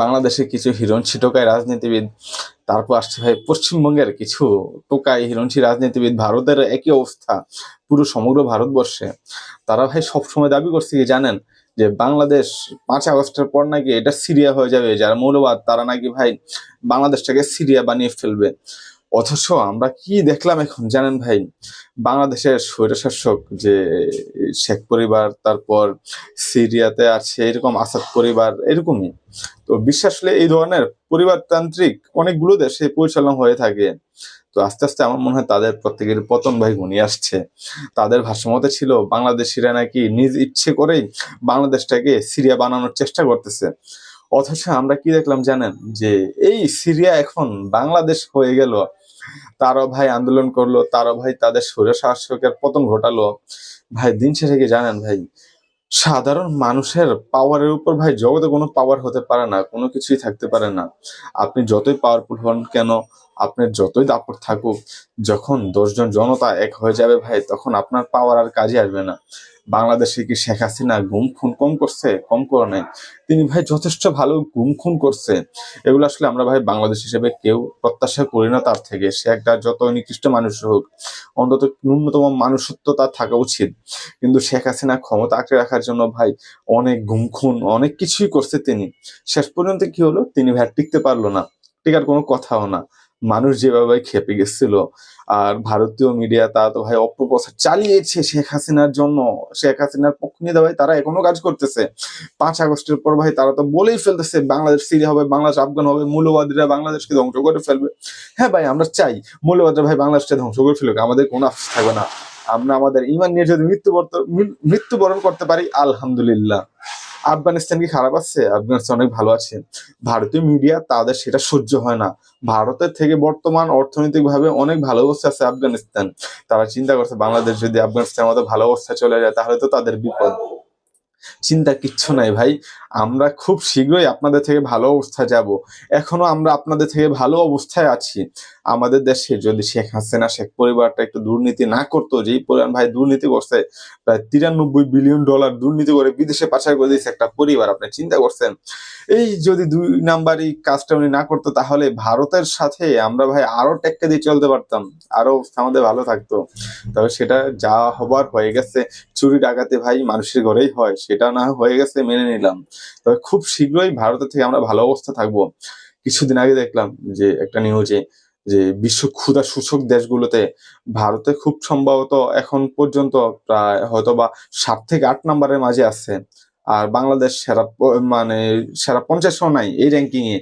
বাংলাদেশে কিছু হিরণসি টোকাই রাজনীতিবিদ, তারপর আসছে ভাই পশ্চিমবঙ্গের কিছু টোকাই হিরণসি রাজনীতিবিদ, ভারতের একই অবস্থা, পুরো সমগ্র ভারতবর্ষে। তারা ভাই সবসময় দাবি করছে কি জানেন? যে বাংলাদেশ পাঁচ আগস্টের পর নাকি এটা সিরিয়া হয়ে যাবে, যারা মৌলবাদ তারা নাকি ভাই বাংলাদেশটাকে সিরিয়া বানিয়ে ফেলবে। অথচ আমরা কি দেখলাম এখন? জানেন ভাই, বাংলাদেশের স্বৈরশাসক যে শেখ পরিবার, তারপর সিরিয়াতে আছে এরকম আসাদ পরিবার, এরকমই। তো বিশ্বাস হলে এই ধরনের পরিবারতান্ত্রিক অনেকগুলো দেশে পরিচালনা হয়ে থাকে। তো আস্তে আস্তে আমার মনে হয় তাদের প্রত্যেকের পতন ভাই ঘনিয়ে আসছে। তাদের ভাষ্যমতে ছিল, বাংলাদেশিরা নাকি নিজ ইচ্ছে করেই বাংলাদেশটাকে সিরিয়া বানানোর চেষ্টা করতেছে। অথচ আমরা কি দেখলাম জানেন? যে এই সিরিয়া এখন বাংলাদেশ হয়ে গেল। তারও ভাই আন্দোলন করল, তারও ভাই তাদের সুরে শাসকের পতন ঘটালো। ভাই, দিন শেষে কি জানেন ভাই? সাধারণ মানুষের পাওয়ারের উপর ভাই জগতে কোনো পাওয়ার হতে পারে না, কোনো কিছুই থাকতে পারে না। আপনি যতই পাওয়ারফুল হন কেন আপনার যতই দাপট থাকুক, যখন দশজন জনতা এক হয়ে যাবে ভাই, তখন আপনার পাওয়ার আর কাজে আসবে না। বাংলাদেশে কি শেখ হাসিনা গুম খুন কম করছে? কম করে নাই। তিনি ভাই যথেষ্ট ভালো গুম খুন করছে। এগুলো আসলে আমরা ভাই বাংলাদেশ হিসেবে কেউ প্রত্যাশা করি না তার থেকে। সে একটা যত নিকৃষ্ট মানুষ হোক, অন্তত ন্যূনতম মানুষত্ব তার থাকা উচিত। কিন্তু শেখ হাসিনা ক্ষমতা আঁকড়ে রাখার জন্য ভাই অনেক গুম খুন, অনেক কিছুই করছে তিনি। শেষ পর্যন্ত কি হলো? তিনি ভাই টিকতে পারল না। টিকার কোনো কথাও না। মানুষ যেভাবে খেপে গেছিল, আর ভারতীয় মিডিয়া তা তো ভাই অপপ্রচার চালিয়েছে শেখ হাসিনার জন্য। শেখ হাসিনার পক্ষ নিয়ে ভাই তারা এখনও কাজ করতেছে। পাঁচ আগস্টের পর ভাই তারা তো বলেই ফেলতেছে, বাংলাদেশ সিরিয়া হবে, বাংলাদেশ আফগান হবে মূল্যবাদীরা বাংলাদেশকে ধ্বংস করে ফেলবে। হ্যাঁ ভাই, আমরা চাই মূল্যবাদীরা ভাই বাংলাদেশকে ধ্বংস করে ফেলুক, আমাদের কোনো আফসোস থাকবে না। আমরা আমাদের ইমান নিয়ে যদি মৃত্যুবরণ মৃত্যুবরণ করতে পারি, আলহামদুলিল্লাহ। আফগানিস্তান কি খারাপ আছে? আফগানিস্তান অনেক ভালো আছে। ভারতীয় মিডিয়া তাদের সেটা সহ্য হয় না। ভারতের থেকে বর্তমান অর্থনৈতিকভাবে অনেক ভালো অবস্থা আছে আফগানিস্তান। তারা চিন্তা করছে, বাংলাদেশ যদি আফগানিস্তানের মতো ভালো অবস্থা চলে যায়, তাহলে তো তাদের বিপদ। চিন্তা কিচ্ছু নাই ভাই। আমরা খুব শীঘ্রই আপনাদের থেকে ভালো অবস্থায় যাব। এখনও আমরা আপনাদের থেকে ভালো অবস্থায় আছি। আমাদের দেশে যদি শেখ হাসিনা, শেখ পরিবারটা একটু দুর্নীতি না করতো, যেই পরিমাণ ভাই দুর্নীতি করছে, প্রায় তিরানব্বই বিলিয়ন ডলার দুর্নীতি করে বিদেশে পাচার করে দিয়েছে একটা পরিবার, আপনি চিন্তা করছেন? এই যদি দুই নাম্বারই কাজটা উনি না করতো, তাহলে ভারতের সাথে আমরা ভাই আরও টেক্কা দিয়ে চলতে পারতাম, আরও আমাদের ভালো থাকতো। তবে সেটা যা হবার হয়ে গেছে চুরি ডাকাতে ভাই মানুষের ঘরেই হয়, সেটা না হয়ে গেছে মেনে নিলাম। তবে খুব শীঘ্রই ভারতের থেকে আমরা ভালো অবস্থা থাকব। কিছুদিন আগে দেখলাম যে একটা নিউজে যে বিশ্ব ক্ষুধা সূচক দেশগুলোতে ভারতে খুব সম্ভবত এখন পর্যন্ত প্রায় হয়তো বা সাত থেকে আট নম্বরের মাঝে আছে আর বাংলাদেশ সেরা মানে সেরা পঞ্চাশও নাই এই র্যাঙ্কিং এ।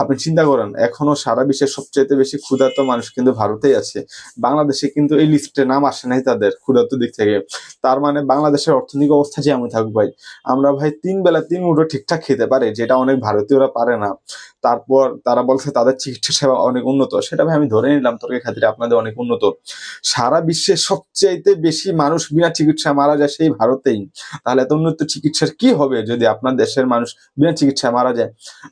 আপনি চিন্তা করেন, এখনও সারা বিশ্বের সবচেয়ে বেশি ক্ষুধার্ত মানুষ কিন্তু ভারতেই আছে। বাংলাদেশে কিন্তু এই লিস্টে নাম আসে নাই তাদের ক্ষুধার্ত দিক থেকে। তার মানে বাংলাদেশের অর্থনৈতিক অবস্থা যে যেমন থাকব ভাই, আমরা ভাই তিন বেলা তিন মুঠো ঠিকঠাক খেতে পারে, যেটা অনেক ভারতীয়রা পারে না। তারপর তারা বলছে তাদের চিকিৎসা সেবা অনেক উন্নত। সেটা ভাই আমি ধরে নিলাম, তর্কের খাতিরে আপনাদের অনেক উন্নত। সারা বিশ্বে সবচাইতে বেশি মানুষ বিনা চিকিৎসায় মারা যায় সেই ভারতেই। তাহলে এত উন্নত চিকিৎসার কি হবে যদি আপনার দেশের মানুষ বিনা চিকিৎসায় মারা যায়?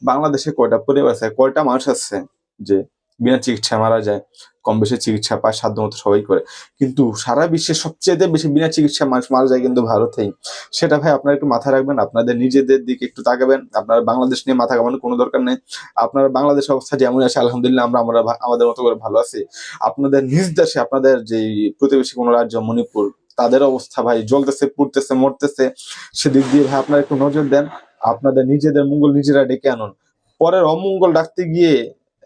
বাংলাদেশে কয়টা পরিবার আছে? কয়টা মানুষ আছে যে বিনা চিকিৎসায় মারা যায়, কম বেশি চিকিৎসা পায়, সাধ্য মতো সবাই করে। কিন্তু সারা বিশ্বে সবচেয়ে বেশি বিনা চিকিৎসা মানুষ মারা যায় কিন্তু ভারতেই। সেটা ভাই আপনারা একটু মাথায় রাখবেন, আপনাদের নিজেদের দিকে একটু তাকাবেন, আপনারা বাংলাদেশ নিয়ে মাথা কামানোর কোনো দরকার নেই। আপনারা বাংলাদেশ অবস্থা যেমন আছে, আলহামদুলিল্লাহ আমরা আমরা আমাদের মতো করে ভালো আছি। আপনাদের নিজ দেশে, আপনাদের যে প্রতিবেশী কোনো রাজ্য, মণিপুর, তাদের অবস্থা ভাই জ্বলতেছে, পুড়তেছে, মরতেছে, সেদিক দিয়ে ভাই আপনারা একটু নজর দেন, আপনাদের নিজেদের মঙ্গল নিজেরা ডেকে আনুন। পরের অমঙ্গল ডাকতে গিয়ে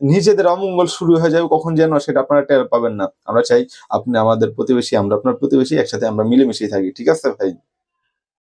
নিজেদের অমঙ্গল শুরু হয়ে যাবে, কখন যেন সেটা আপনারা টের পাবেন না। আমরা চাই আপনি আমাদের প্রতিবেশী, আমরা আপনার প্রতিবেশী, একসাথে আমরা মিলেমিশেই থাকি, ঠিক আছে ভাই?